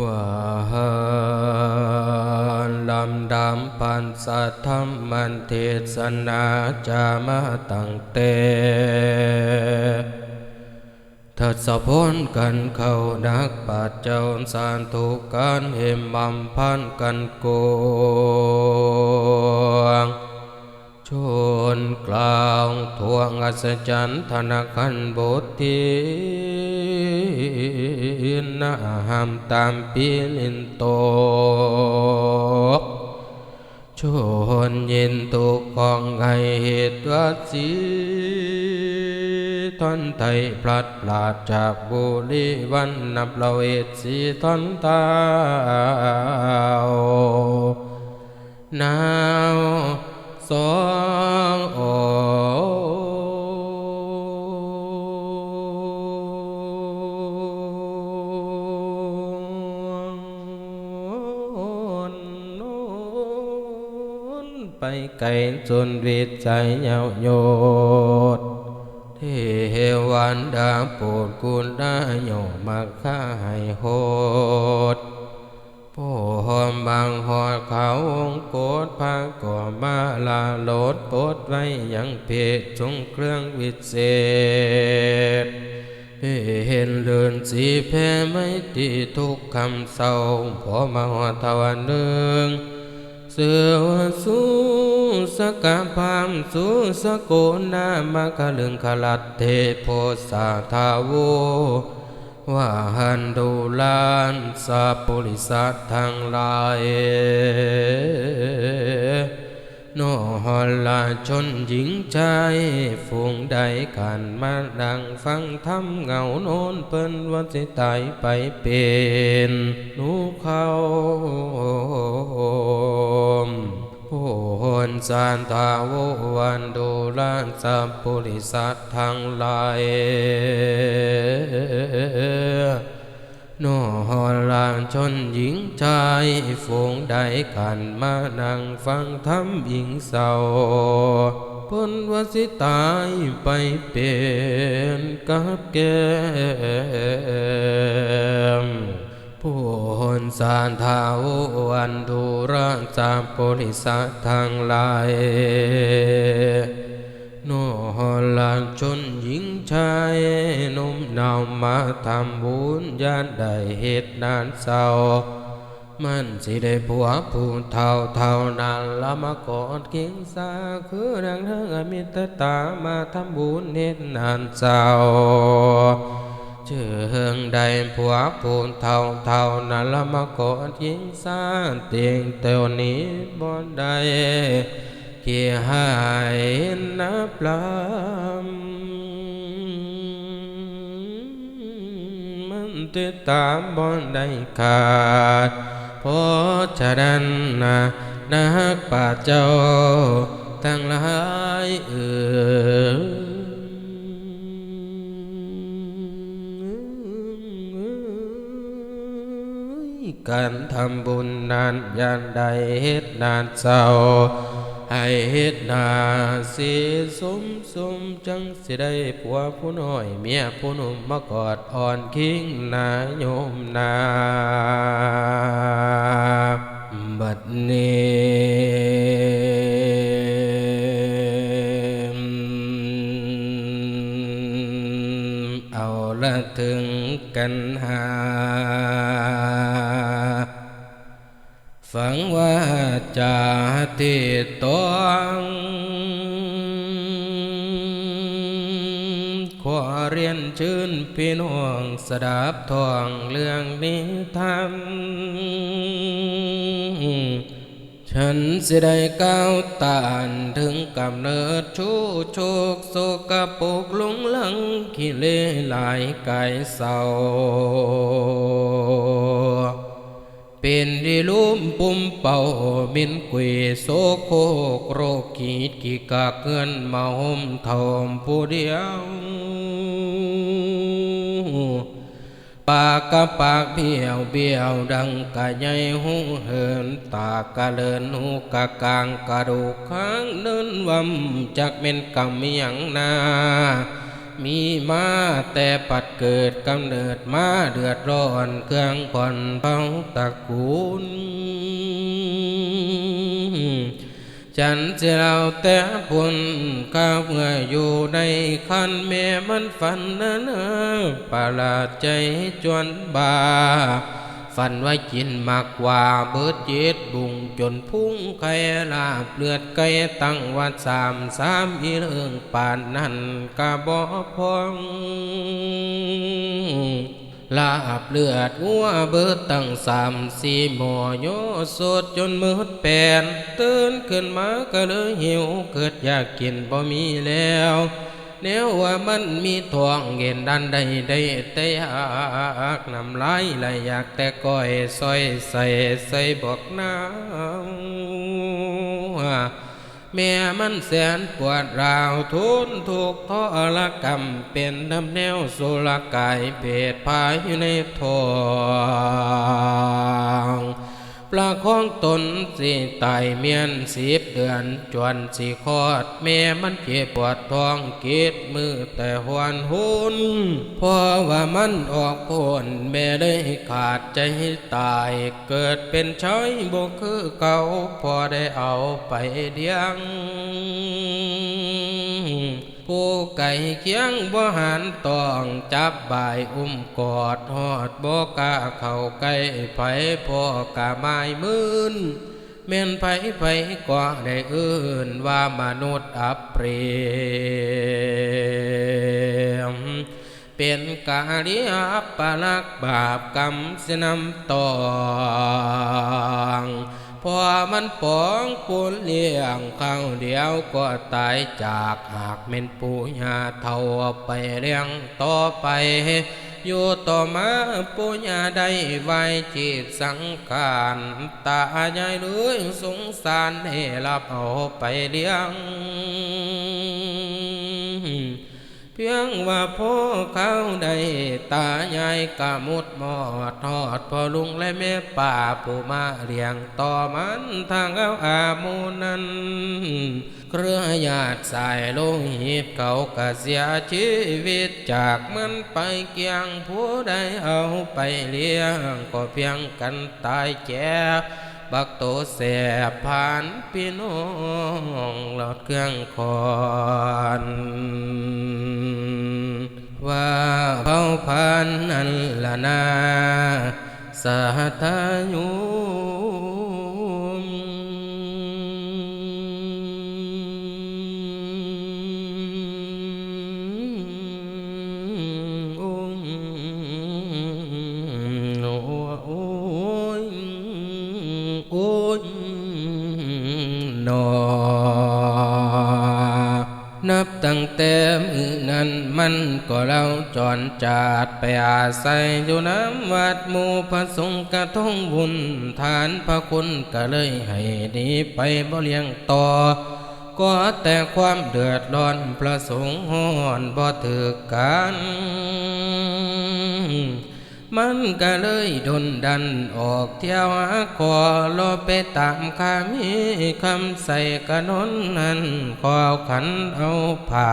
ว่าลำดำปันสัทธรรมันเทศนาจามาตังเตทัศพนกันเข้านักปัดเจ้าสารทุกการเหมบำพันกันโกง นกลางทวงอัศจรรย์ธนาคันบทีนาหามตามปีลินโตชนยินตุกของไงเหตุวัดสีทอนไทยพลัดพลาดจากบุรีวันนับละเวทสีทอนเตานาว สองโอนไปไกลจนวิตใจเหยาโยดเทวันดาโปรดกุลได้โยมาค่าให้โหด ผู้หอมบางหอดเขาองโกดพาก่อมาลาโลดโปดไว้ยังเพจจงเครื่องวิเศษเห็นเลือนสีแพ้ไม่ตีทุกคำเศร้าพอมาหอดทวันหนึ่งเสือสู้สกะพามสู้สะโกนามาคลึงขลัดเทโพสาทาโว ว่าหันดูลานสัพปุริสัตทังลายโนหลาชนหญิงชายฝูงใดกันมาดังฟังธรรมเงาโน้นเปิ้นวันสิตายไปเป็นนูเขาผู้หนสานทาววันดูลานสัพปุริสัตทังลาย ชนหญิงชายฝูงใดกันมานั่งฟังธรรมหญิงเศร้าพ้นวสิตายไปเป็นกับแกมผู้หนสารทาวันดูรักจามปุริสัตทั้งลาย โนหลานชนหญิงชายนุ่มนาวมาทำบุญญาได้เหตุนานเศร้ามันสิได้ผัวผู้เท่าเท่านั้นละมากอดเคียงสาคือดังเธอมิตรตามาทำบุญเหตุนานเศร้าเชื่อเฮืองใดผัวผู้เท่าเท่านั้นละมากอดเคียงสาเตียงเตียวนี้บ่ได้ เกี่หายนับลำมันติดตามบอนได้ขาดเพราะฉะนั้นนะนักป่าเจ้าทั้งหลายเอ่ยการทำบุญนานยานใดเฮ็ดนานเศร้า ให้เฮ็ดนาสิสมสมจังสิได้ผัวผู้น้อย เมียผู้หนุ่มมากอดอ่อนคิงนาโยมนาบัดนี้เอาละถึงกันหา ฝังว่าจาติตองขอเรียนชื่นพี่น้องสดับทองเรื่องนี้ทำฉันสิได้ก้าวตานถึงกำเนิดชูโชคโศกปุกหลงหลังขี้เล่หลายกายเศร้า เป็นดีลุ่มปุ่มเป่ามินกุยโซโคกโรคขีดกีกาเงินมาห่มทอมผู้เดียวปากกะปากเบี้ยวเบี้ยวดังกะใหญ่หูเหินตากะเลินหูกะกลางกะดูข้างเนินวำจักเป็นกำยังนา มีมาแต่ปัดเกิดกำเนิดมาเดือดร้อนเครื่องผ่อนเป้าตระกูล ฉันจะเอาแต่บุญก้าวเมื่ออยู่ในคันแม่มันฝันเนอประหลาดใจจวนบา ฝันไว่ากินมากกว่าเบิดเจ็ดบุงจนพุ่งไก่ลาบเลือดไก่ตั้งวัดสามสามอีเรื่องป่านนั้นกะบ่พองลาบเลือดวัวเบิดตั้งสามสี่หมอโยสดจนมืดแปนตื่นขึ้นมาก็เลยหิวเกิดอยากกินบ่มีแล้ว แนวว่ามันมีทองเงินดันใดได้แต่ยากน้ำลายไหลอยากแต่ก้อยซอยใส่ใส่บอกน้ำแม่มันแสนปวดราวทุนถูกทรกรรมเป็นดำแนวสุรกายเพศพายอยู่ในทอง ประคองตนสิตายเมียนสิบเดือน จวนสิคอดแม่มันเจ็บปวดท้องเกตมือแต่หวนหุนเพราะว่ามันออกพ้นแม่ได้ขาดใจตายเกิดเป็นชายบ่คือเก่าพอได้เอาไปเลี้ยง ผู้ไก่เคียงบ่หันตองจับบ่ายอุ้มกอดหอดบ่กล้าเข้าใกล้ไผพ่อกะไม้มืนแม่นไผไผก็ได้อื่นว่ามนุษย์อับเปรมเป็นกาลิอัปปลักบาปกรรมสนำตอง อมันปองปูนเลี้ยงข้าวเดียวก็ตายจากหากเม่นปูญาเท่าไปเลี้ยงต่อไป อยู่ต่อมาปุญาได้ไว้จิตสังขารตาใหญ่เลยสงสารให้รับเอาไปเลี้ยง พียงว่าพ่อเขาได้ตาใหญ่กะมุดหมอดทอดพอลุงและแม่ป่าผู้มาเลี้ยงต่อมันทางเอาอามูนั้นเครือญาติสายโลหิตเขากะเสียชีวิตจากมันไปเกียงผู้ใดเอาไปเลี้ยงก็เพียงกันตายแก่ บักโตแสบผ่านพี่น้องหลอดเครื่องคอนว่าเผ่าพันอันละนาสาธายุ นอ นับตั้งแต่มือนั้นมันก็เล่าจอนจาดไปอาศัยอยู่น้ำวัดหมู่พระสงฆ์กระทงบุญทานพระคุณก็เลยให้หนีไปบ่เลี้ยงต่อก็แต่ความเดือดร้อนประสงค์หอนบ่ถือกัน มันก็เลยดนดันออกเที่ยวหาขอรอไปตามคำมีคำใส่กระนนนั้นขอขันเอาผ่า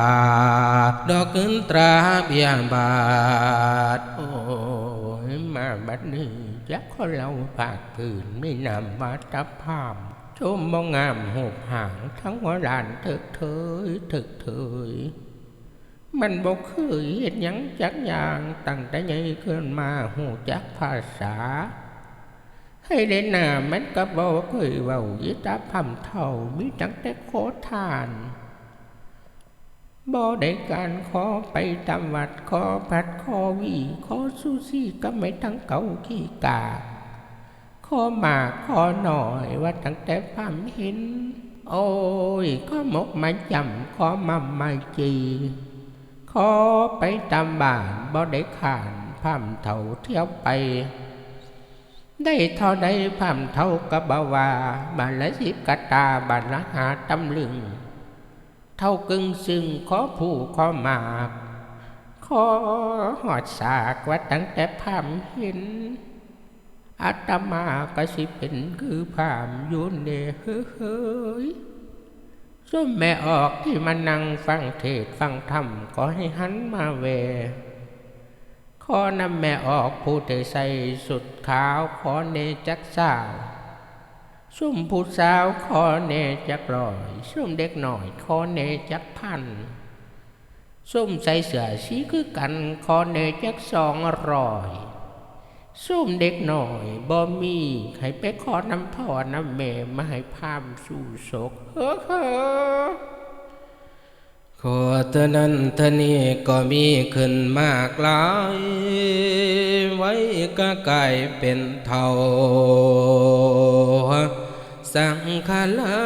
ดอกขึ้นตราเบียบาทโอ้ยมาบัดนี้ยักษ์คนเราปากคืนไม่นำมาจับภาพชมมองงามหูหางทั้งหัวลานถึกเถยถึกเถย มันบอกเคยเห็นยังจักอย่างตั้งแต่ใหญ่ขึ้นมาหูจักภาษา ให้เล่นหน้ามันก็บอกเคยเว่ายิตาพำเท่ามีตั้งแต่โคทานบ่ได้การขอไปตามวัดขอพัดขอวีขอซูซี่ก็ไม่ทั้งเก่าขี้กาขอมากขอหน่อยว่าตั้งแต่พำเห็น โอ้ยขอหมกมาจำขอมัมมาจี ขอไปตามบ้านบ่ได้ขานพำเท่าเที่ยวไป ได้เท่าใดพำเท่ากับบาวาบานละสิบกะตาบานละหาตำลึง เท่ากึ่งซึ่งขอผู้ขอมากขอหอดสากว่าตั้งแต่พำเห็นอาตมาก็สิเป็นคือพามอยุนเนเฮ้ย ซุ่มแม่ออกที่มานั่งฟังเทศฟังธรรมก็ให้หันมาเว ขอนำแม่ออกผู้ที่ใส่สุดขาวขอเนจักสาวซุ่มผู้สาวขอเนจักร้อยซุ่มเด็กหน่อยขอเนจักพันซุ่มใส่เสื้อสีคือกันขอเนจักสองร้อย ซุ่มเด็กหน่อยบ่มีให้ไปขอน้ำพ่อน้ำแม่มาให้พามสู่ศกเฮ้อเฮ้อขอเท่านั้นเท่านี้ก็มีขึ้นมากหลาย ไว้ก็กลายเป็นเท่า สังขารเลา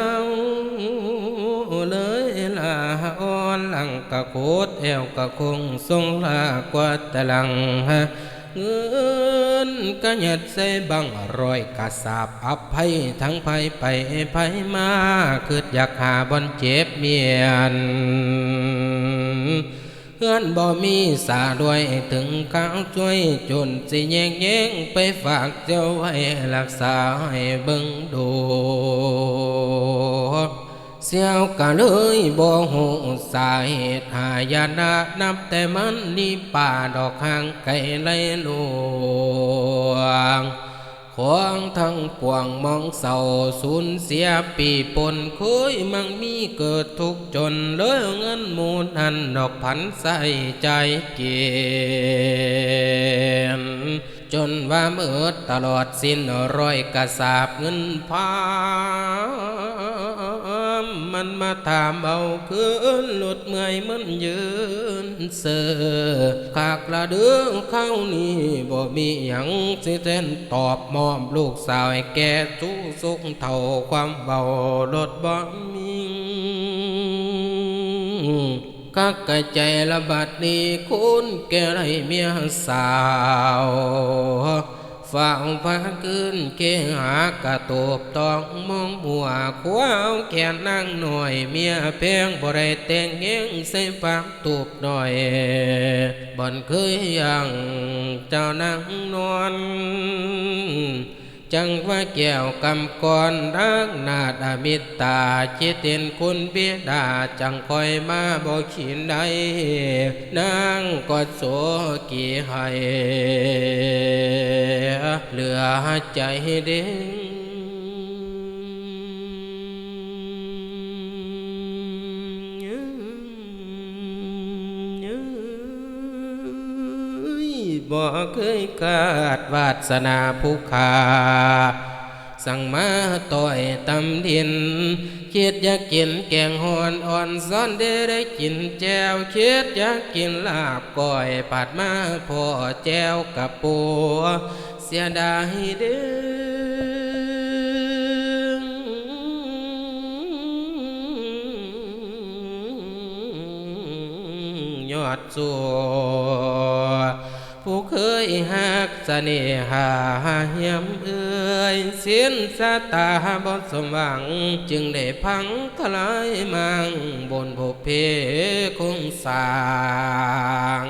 เลยลาอ่อนหลังกะโคดแอวกะคงทรงลากว่าตะลังฮะ เงินก็หยัดใส่บังรอยกระสาบอับภัยทั้งภัยไปภัยมาคืออยากหาบอนเจ็บเมียนเพื่อนบ่มีสาด้วยถึงข้าวช่วยจนสิแยงแยงไปฝากเจ้าไว้รักษาให้เบิ่งดู เสียวกะเลยบ่หูสาเหตุหายนานับแต่มันนี่ป่าดอกหางไก่ไล่ลวงของทั้งปวงมองเศร้าสูญเสียปีปนคุยมังมีเกิดทุกจนเลยเงินมูลอันดอกพันใส่ใจเกียน จนว่าเมื่อตลอดสิ้นร้อยกระสาบเงินพามมันมาถามเอาคืนหลุดเมื่อยมันยืนเสือขากละเดือเข้านี่บ่มีหยังสิเต้นตอบมอมลูกสาวแก่ทุกสุขเท่าความเบาลดบ่มี กักกะใจละบัดนี้คุณแก่ไรเมียสาวฝ่าฟ้าขึ้นเกหากระตูบตองมองหัวขวาวแขนนั่งหน่อยเมียเพียงบ่ได้แต่งเงี้ยงใส่ฟางตูบหน่อยบ่นเคยยังเจ้านั่งนอน จังว่าแก้วกำกรรักนาดามิตตาจิตินคุณเบียดาจังคอยมาบอกขินใดนางกอดโสกีให้เหลือใจเด้ง บ่เคยกาดวาสนาผู้ขาสั่งมาต่อยตำดินคิดอยากกินแกงหอนอ่อนซ้อนได้ได้กินแจวคิดอยากกินลาบก้อยผัดมาพอแจวกับปูเสียดายเด้อยอดสัว ผู้เคยหักเสน่หาเหียมเอ่ยเสียนสาตาบนสมหวัง จึงได้พังทลายมังบนภพเพคงสาง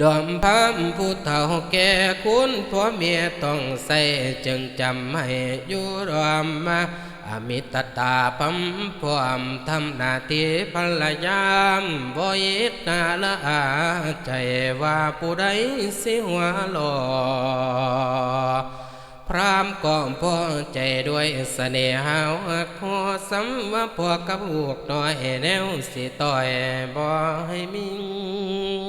ดอมพามผู้เฒ่าแก่คุณผัวเมียต้องใส่จึงจำให้อยู่รวมมา อมิตตาพัมพวามทำหน้าทีภรรยามบ่เย็ดนาละอาใจว่าผู้ใดสิหัวหลอพรามก่อมพ่อใจด้วยเสน่หาหักหัวสำว่าพวกกับพวกน้อยแนวสิต่อยบ่ให้มิง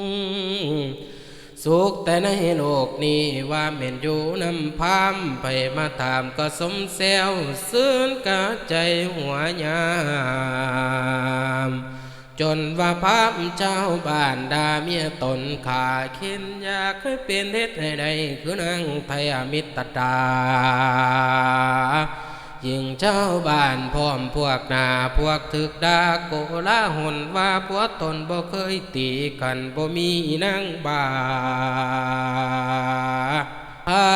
สุขแต่ในโลกนี้ว่าเม่นอยู่นำพามไปมาถามก็สมแซวซื่นกะใจหัวยามจนว่าพามเจ้าบ้านดาเมียตนขาเข็นอยากให้เป็นเฮ็ดให้ได้คือนางไทยมิตรตา ยิงเจ้าบ้านพร้อมพวกนาพวกถึกดาโกลาหนว่าพวกตนบ่เคยตีกันบ่มีนางบาพา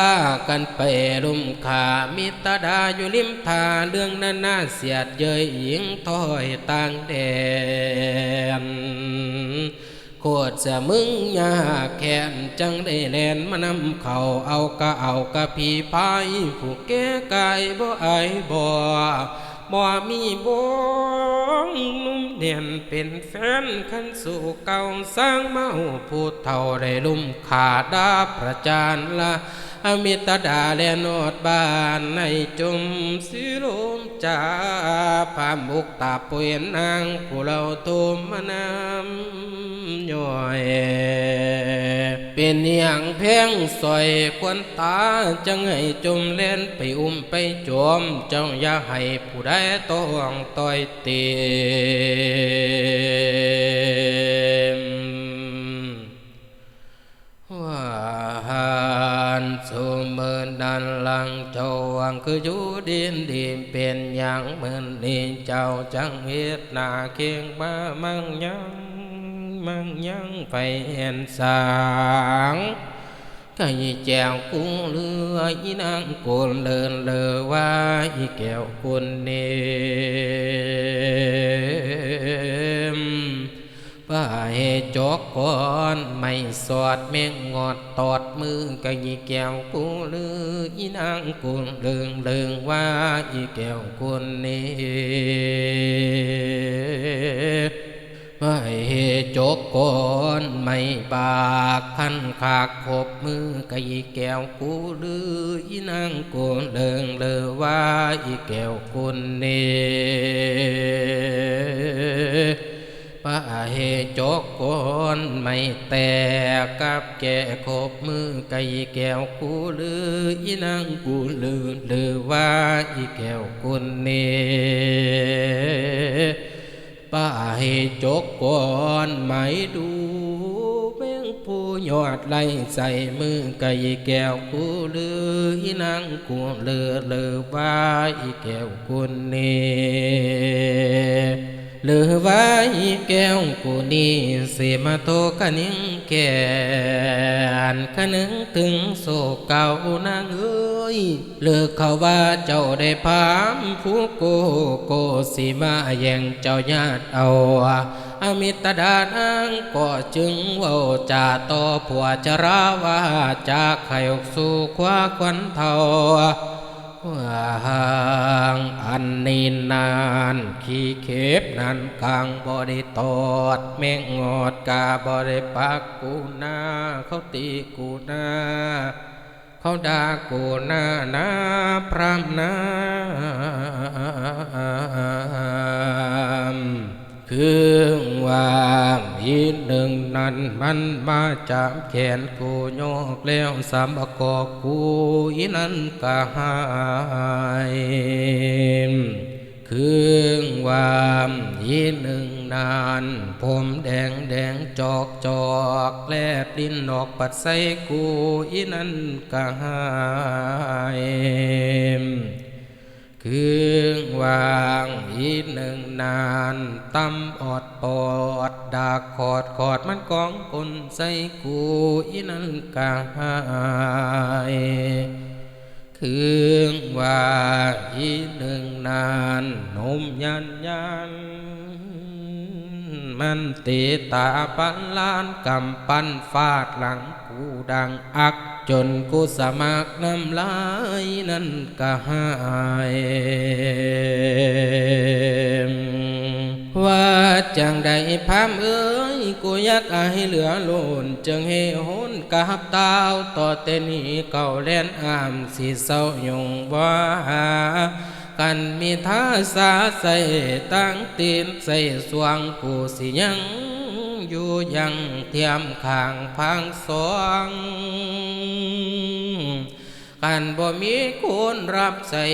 กันไปรุมขามิตรดาอยู่ริมทาเรื่องนั้นน่าเสียดเย้ยหญิงถอยต่างแดน โคตรจะมึงยาแขนจังได้แลนมานำเขาเอากะเอากะพีพายผู้แก่กายบ่ไอบ่บ่มีบ่งนุ่มเนียนเป็นแฟนขันสู่เก่าสร้างเมาผู้เท่าได้ลุ่มขาดาประจานละ อมิตรดาและโนดบานในจุมสิลุมจาพามุกตาเปลี่ยนนางผู้เราตุมมานำย่อยเป็นอย่างเพ่งสอยควนตาจังให้จมเล่นไปอุ้มไปจวมเจ้าอย่าให้ผู้ใดต้องต่อยเตี นดันลังเจ้าวังคืออยู่ดินดินเป็นอย่างเหมือนนี่เจ้าจังเฮ็ดนาเคียงมามั่งยังมั่งยังไปเห็นสางก็ยี่แจวกุ้งเรืออีนางกุลเลินเลอว่าอีแก้วกุลเนม ว่าให้จกก่อนไม่สอดแมงงอดตอดมือกะยีแก้วกูลืออีนางกูเลืองเลืองว่าอีแก้วกูนี้ว่าให้จกก่อนไม่บากขันขากขบมือกะยีแก้วกูลืออีนางกูเลืองเลือว่าอีแก้วกูนี้ ป้าเหจกกอนไม่แตกกับแก่ขบมือไก่แก้วกูลืออีนางกูลือลือว่าอีแก้วกุนเนป้าเหจกกอนไม่ดูแมงผู้ยอดไล่ใส่มือไก่แก้วกูลืออีนางกูลือลือว่าอีแก้วกุนเน หรือว่าแก้วกูนี่เสมาโตกันิงแก่นขนึงถึงโศกเก่านางเอ้ยเลือกเขาว่าเจ้าได้พามผู้โกโกสิมาแย่งเจ้าญาติเอาอมิตรดานางก็จึงว่าจาต่อผัวจราว่าจากไข่อกสู่คว้าควันเทา ห่างอันนีนานขี้เข็บนันกลางบ่ได้ตอดแมงงอดกาบ่ได้ปักกูนาเขาตีกูนาเขาด่ากูนานาพรำนาคือ นั้นมันมาจากแขนกูโยกแล้วสามกอกกูอีนั้นก็หายคืองวามอีหนึ่งนาน ผมแดงแดงจอกจอกแลบลิ้นออกปัดใส่กูอีนั้นก็หาย คือวางอีหนึ่งนานตำออดปอดดาขอดขอดมันกองกลใส่กูอีนั้นกายคือวางอีหนึ่งนานนมยันยันมันตีตาปันลานกำปั้นฟาดหลัง ดังอักจนกูสมัคน้ำลายนั้นก็หายว่าจังใดพามเอ้ยกูยากอายเหลือโลนจึงให้หนกับตาวต่อเตนีเก่าแล่นอามสิเศร้ายงว่า กันมีท่าสาใส่ตั้งตีนใส่สวงกูสิยังอยู่ยังเทียมข้างพังสองกันบ่มีคนรับใส่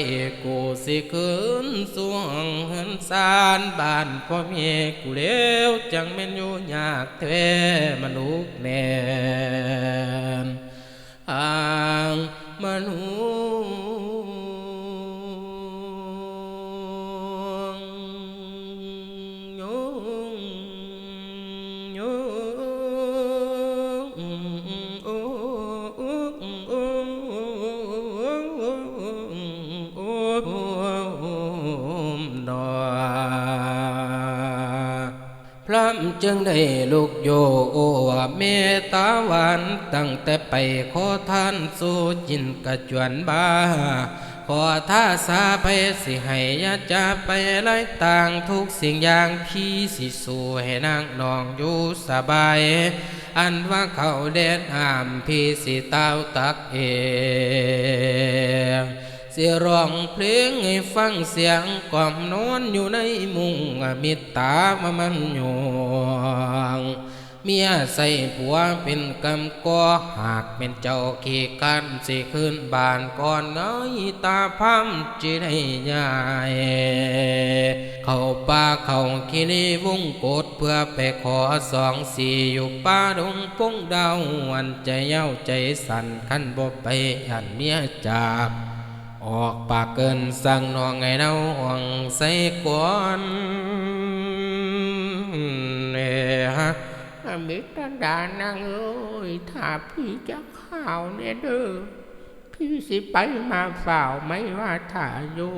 กูสิคืนสวงหันสารบ้านพ่อเมียกูเลี้ยวจังแม่นอยู่ยากแท้มนุษย์แน่อ่างมนุษย จึงได้ลูกโยโอว่าเมตตาหวานตั้งแต่ไปขอทานสู่จินกระจวนบาขอท่าสาไปสิให้ยาจะไปไล่ต่างทุกสิ่งอย่างพี่สิสู่ให้นางนองอยู่สบาย อันว่าเขาเด็ดห้ามพี่สิเต้าตักเอง สิร้องเพลงให้ฟังเสียงกล่อมนอนอยู่ในมุงมิตามามันหยงเมียใส่ผัวเป็นกำก่อหากเป็นเจ้าขี้กันสิขึ้นบานก่อนเงยตาพัมจิได้ยายเข้าป่าเข้าคินีวงโกดเพื่อไปขอสองสี่อยู่ป่าดงปงดาววันใจเย้าใจสั่นขันบ่ไปยันเมียจาก ออกปากเกินสั่งนองไงเนาอ่องใส่กวนเอ้ฮะมิตรดานางเอ้ยถ้าพี่จะข่าวเนี่ยเด้อพี่สิไปมาฝ่าวไม่ว่าถ้าอยู่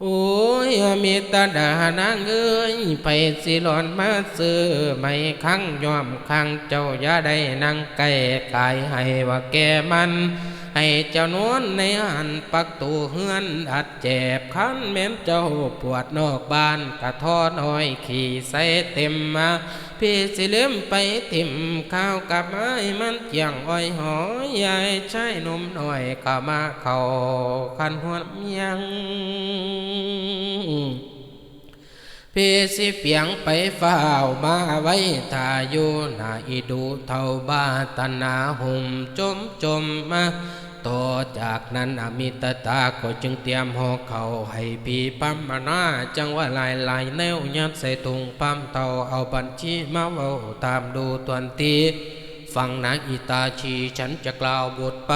โอ้ยมีตาดานางเอ้ยไปสิหลอนมาซื้อไม่คังยอมคังเจ้าอย่าได้นั่งไก่กายให้ว่าแกมัน ให้เจ้านวลในหันปักตูเฮือนอัดเจ็บคันแม้นเจ้าปวดนอกบ้านกระท้อน้อยขี่ใส่เต็มมาพี่สิเลืมไปติ่มข้าวกับไม้มันเจียงอ้อยหอยยายใช้นมหน่อยก็มาเข้าคันหัวเมียง พี่สิเปียงไปเฝ้ามาไว้ถ้ายู่หน้าอีดูเท่าบาตนาหุ่มจมจมมาต่อจากนั้นอมิตตาก็จึงเตรียมห่อเขาให้พี่ปั๊มมานาจังว่าลายลายแนวยัดใส่ถุงปั๊มเต่าเอาบัญชีมาเว้าตามดูตวนตีฟังนางอิตาชีฉันจะกล่าวบทไป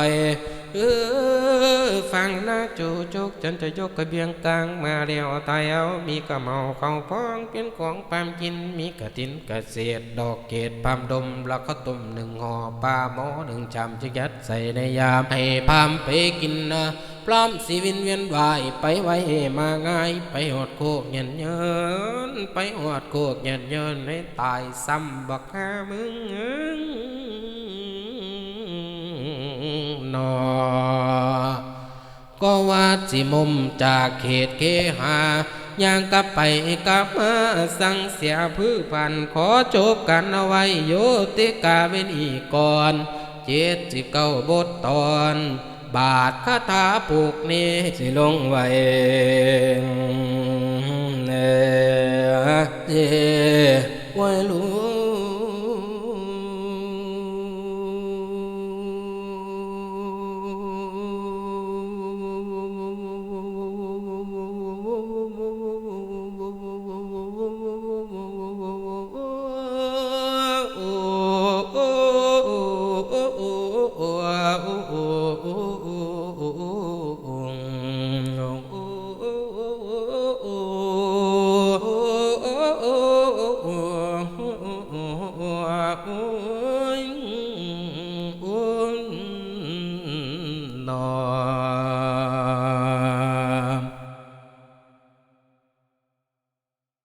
เออฟังนะจูจุกฉันจะยกกระเบียงกลางมาเดียวตายเอามีกระเมาเข้าพองเป็นของปามกินมีกระตินกระเศษดอกเกดปามดมแล้วก็ต้มหนึ่งห่อปลาหมอหนึ่งชามจะยัดใส่ในยามให้พามไปกินนะพร้อมสีวินเวียนวายไปไว้มาง่ายไปหอดโคกเงินเยินไปหอดโคกเงินเยินให้ตายซ้ำบักฮามึง ก็ว่าสิมุมจากเขตเคหาย่างกลับไปกลับมาสั่งเสียพื้พันขอจบกันเอาไว้โยติกาเวนอีก่อนเจ็ดสิบเก้าบทตอน บาทคาถาปลูกนี้สิลงไว้เอ่อเอ่อไว้รู้